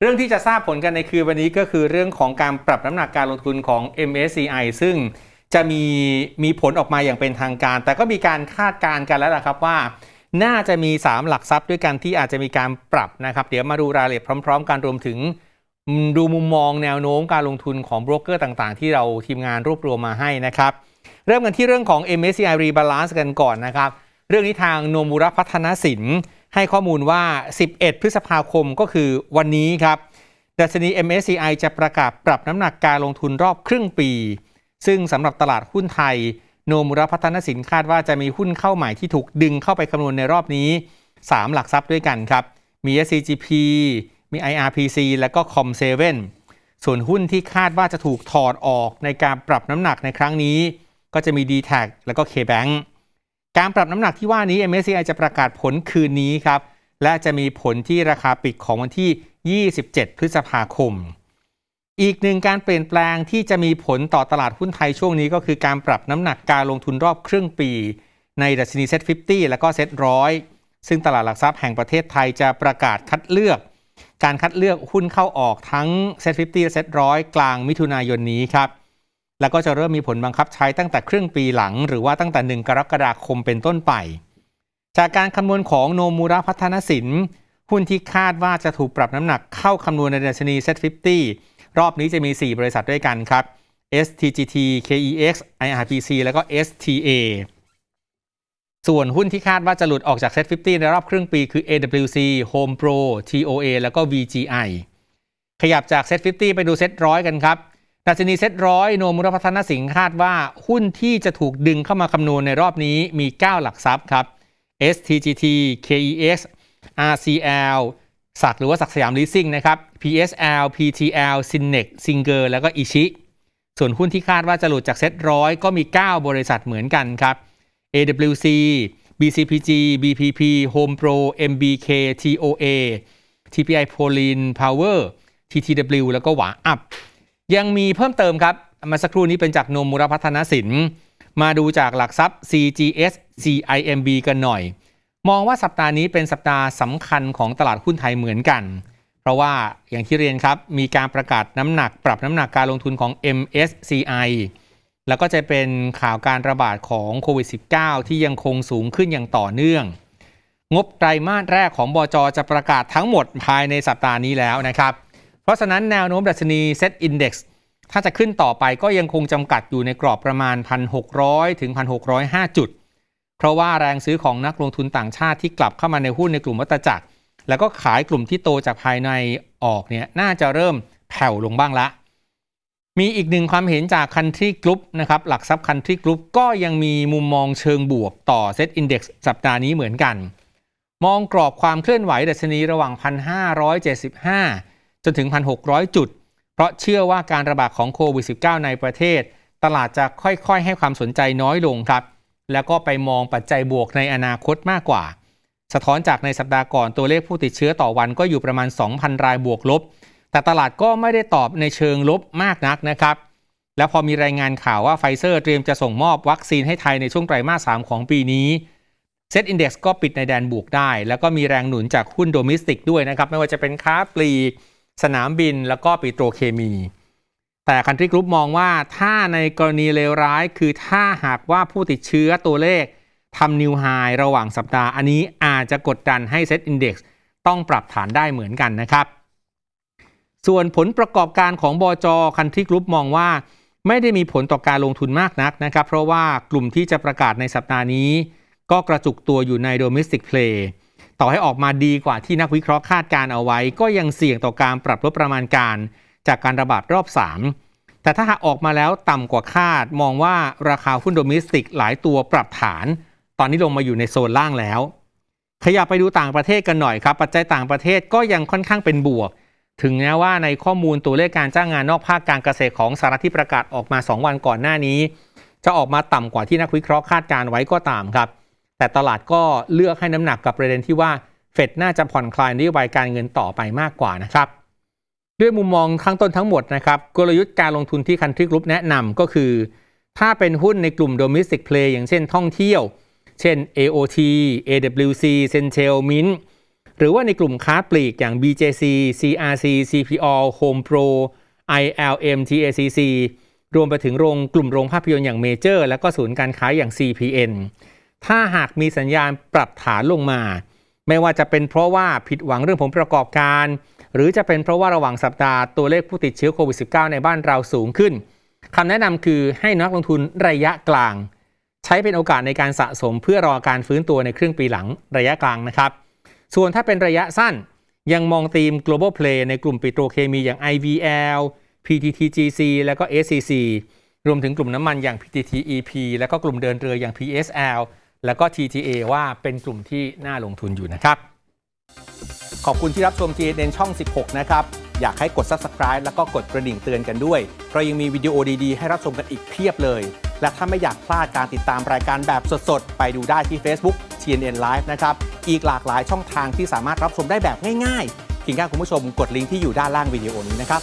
เรื่องที่จะทราบผลกันในคืนวันนี้ก็คือเรื่องของการปรับน้ำหนักการลงทุนของ MSCI ซึ่งจะมีมีผลออกมาอย่างเป็นทางการ แต่ก็มีการคาดการณ์กันแล้วล่ะครับว่า น่าจะมี 3 หลักทรัพย์ด้วยกันที่อาจจะมีการปรับนะครับ เดี๋ยวมาดูรายละเอียดพร้อม ๆ กันรวมถึง ดูมุมมองแนวโน้มการลงทุนของโบรกเกอร์ต่างๆ ที่เราทีมงานรวบรวมมาให้นะครับ เริ่มกันที่เรื่องของ MSCI Rebalance กันก่อนนะครับ เรื่องนี้ทางโนมูระพัฒนสิน ให้ข้อมูลว่า 11 พฤษภาคมก็คือวันนี้ครับดัชนี MSCI จะประกาศปรับน้ำหนักการลงทุนรอบครึ่งปี ซึ่งสำหรับตลาดหุ้นไทย โนมูระพัฒนสินคาดว่าจะมีหุ้นเข้าใหม่ที่ถูกดึงเข้าไปคำนวณในรอบนี้ 3 หลักทรัพย์ด้วยกันครับ มี SCGP มี IRPC และก็ Com7 ส่วนหุ้นที่คาดว่าจะถูกถอดออกในการปรับน้ำหนักในครั้งนี้ ก็จะมี d t แทและก็ KBank การปรับน้ำหนักที่ว่านี้ MSCI จะประกาศผลคืนนี้ครับ และจะมีผลที่ราคาปิดของวันที่ 27 พฤษภาคม อีกหนึ่งการเปลี่ยนแปลงที่จะมีผลต่อตลาดหุ้นไทยช่วงนี้ก็คือการปรับน้ำหนักการลงทุนรอบครึ่งปี ในดัชนีเซ็ต50 และก็เซ็ตร้อยซึ่งตลาดหลักทรัพย์แห่งประเทศไทยจะประกาศคัดเลือก การคัดเลือกหุ้นเข้าออกทั้งเซ็ต50 และเซ็ตร้อยกลางมิถุนายนนี้ครับ แล้วก็จะเริ่มมีผลบังคับใช้ตั้งแต่ครึ่งปีหลัง หรือว่าตั้งแต่ 1 กรกฎาคมเป็นต้นไป จากการคำนวณของโนมูระพัฒนสินหุ้นที่คาดว่าจะถูกปรับน้ำหนักเข้าคำนวณในดัชนี Set 50 รอบนี้จะมี 4 บริษัทด้วยกันครับ STGT KEX IRPC แล้วก็ STA ส่วนหุ้นที่คาดว่าจะหลุดออกจาก Set 50 ในรอบครึ่งปีคือ AWC Home Pro TOA แล้วก็ VGI ขยับจาก Set 50 ไปดู Set ร้อยกันครับ ดัชนี Set ร้อยโนมุรพัฒนสิงห์คาดว่าหุ้นที่จะถูกดึงเข้ามาคำนวณในรอบนี้มี 9 หลักทรัพย์ครับ STGT KEX RCL สักหรือว่าสักสยามลีสซิ่งนะครับ PSL PTL Synex Singer แล้วก็อิชิส่วนหุ้นที่คาดว่าจะหลุดจากเซ็ตร้อยก็มี 9 บริษัทเหมือนกันครับ AWC BCPG BPP Home Pro MBK TOA TPI Polin Power TTW แล้วก็หวาอัพ ยังมีเพิ่มเติมครับมาสักครู่นี้เป็นจากนมมุรพัฒนสิน มาดูจากหลักทรัพย์ CGS CIMB กันหน่อย มองว่าสัปดาห์นี้เป็นสัปดาห์สำคัญของตลาดหุ้นไทยเหมือนกัน เพราะว่าอย่างที่เรียนครับ มีการประกาศน้ำหนักปรับน้ำหนักการลงทุนของ MSCI แล้วก็จะเป็นข่าวการระบาดของโควิด -19 ที่ยังคงสูงขึ้นอย่างต่อเนื่อง งบไตรมาสแรกของบจจะประกาศทั้งหมดภายในสัปดาห์นี้แล้วนะครับ ราะฉะนั้นแนวโน้มดัชนี Set Index ถ้าจะขึ้นต่อไปก็ยังคงจำกัดอยู่ในกรอบประมาณ 1,600 ถึง 1,605 จุด เพราะว่าแรงซื้อของนักลงทุนต่างชาติที่กลับเข้ามาในหุ้นในกลุ่มวัตจักร แล้วก็ขายกลุ่มที่โตจากภายในออกเนี่ยน่าจะเริ่มแผ่วลงบ้างละ มีอีกหนึ่งความเห็นจาก Country Group นะครับหลักทรัพย์ Country Group ก็ยังมีมุมมองเชิงบวกต่อ Set Index สัปดาห์นี้เหมือนกัน มองกรอบความเคลื่อนไหวดัชนีระหว่าง 1,575 จนถึง 1,600 จุด เพราะเชื่อว่าการระบาดของโควิด -19 ในประเทศ ตลาดจะค่อยๆ ให้ความสนใจน้อยลงครับ แล้วก็ไปมองปัจจัยบวกในอนาคตมากกว่า สะท้อนจากในสัปดาห์ก่อนตัวเลขผู้ติดเชื้อต่อวันก็อยู่ประมาณ 2,000 รายบวกลบ แต่ตลาดก็ไม่ได้ตอบในเชิงลบมากนักนะครับแล้วพอมีรายงานข่าวว่าไฟเซอร์เตรียมจะส่งมอบวัคซีนให้ไทยในช่วงไตรมาส 3 ของปีนี้เซ็ตอินดี x ก็ปิดในแดนบวกได้ แล้วก็มีแรงหนุนจากหุ้นโดมิสติกด้วยนะครับ ไม่ว่าจะเป็นค้าปลีก สนามบินแล้วก็ปิโตรเคมี แต่คันทรีกรุ๊ปมองว่าถ้าในกรณีเลวร้าย คือถ้าหากว่าผู้ติดเชื้อตัวเลขทำนิวไฮระหว่างสัปดาห์ อันนี้อาจจะกดดันให้เซตอินดี x ต้องปรับฐานได้เหมือนกันนะครับ ส่วนผลประกอบการของบจคันทรีกรุ๊ปมองว่าไม่ได้มีผลต่อการลงทุนมากนักนะครับ เพราะว่ากลุ่มที่จะประกาศในสัปดาห์นี้ ก็กระจุกตัวอยู่ใน domestic play ต่อให้ออกมาดีกว่าที่นักวิเคราะห์คาดการเอาไว้ ก็ยังเสี่ยงต่อการปรับลดประมาณการ จากการระบาดรอบ 3 แต่ถ้าหากออกมาแล้วต่ำกว่าคาด มองว่าราคาหุ้นโดมิสติกหลายตัวปรับฐาน ตอนนี้ลงมาอยู่ในโซนล่างแล้ว ขยับไปดูต่างประเทศกันหน่อยครับ ปัจจัยต่างประเทศก็ยังค่อนข้างเป็นบวก ถึงแม้ว่าในข้อมูลตัวเลขการจ้างงานนอกภาคการเกษตรของสหรัฐที่ประกาศออกมา 2 วันก่อนหน้านี้ จะออกมาต่ำกว่าที่นักวิเคราะห์คาดการไว้ก็ตามครับ แต่ตลาดก็เลือกให้น้ำหนักกับประเด็นที่ว่าเฟดน่าจะผ่อนคลายนโยบายการเงินต่อไปมากกว่านะครับด้วยมุมมองข้างต้นทั้งหมดนะครับกลยุทธ์การลงทุนที่คันทรีกรุ๊ปแนะนำก็คือ ถ้าเป็นหุ้นในกลุ่ม domestic play อย่างเช่นท่องเที่ยว เช่น AOT AWC Centel Mint หรือว่าในกลุ่มค้าปลีกอย่าง BJC CRC CPO Home Pro ILM TACC รวมไปถึงโรงกลุ่มโรงภาพยนตร์อย่างเมเจอร์ และก็ศูนย์การค้าอย่าง CPN ถ้าหากมีสัญญาณปรับฐานลงมา ไม่ว่าจะเป็นเพราะว่าผิดหวังเรื่องผลประกอบการ หรือจะเป็นเพราะว่าระหว่างสัปดาห์ตัวเลขผู้ติดเชื้อโควิด -19 ในบ้านเราสูงขึ้นคำแนะนำคือให้นักลงทุนระยะกลาง ใช้เป็นโอกาสในการสะสมเพื่อรอการฟื้นตัวในครึ่งปีหลังระยะกลางนะครับ ส่วนถ้าเป็นระยะสั้นยังมองธีม global play ในกลุ่มปิโตรเคมีอย่าง IVL PTTGC แล้วก็ SCC รวมถึงกลุ่มน้ำมันอย่าง PTTEP แล้วก็กลุ่มเดินเรืออย่าง PSL แล้วก็ TTA ว่าเป็นกลุ่มที่น่าลงทุนอยู่นะครับ ขอบคุณที่รับชม GNN ช่อง 16 นะครับ อยากให้กด Subscribe แล้วก็กดกระดิ่งเตือนกันด้วยเรายังมีวิดีโอดีๆ ให้รับชมกันอีกเพียบเลย และถ้าไม่อยากพลาดการติดตามรายการแบบสดๆ ไปดูได้ที่ Facebook GNN Live นะครับ อีกหลากหลายช่องทางที่สามารถรับชมได้แบบง่ายๆเพียงแค่คุณผู้ชมกดลิงก์ที่อยู่ด้านล่างวิดีโอนี้นะครับ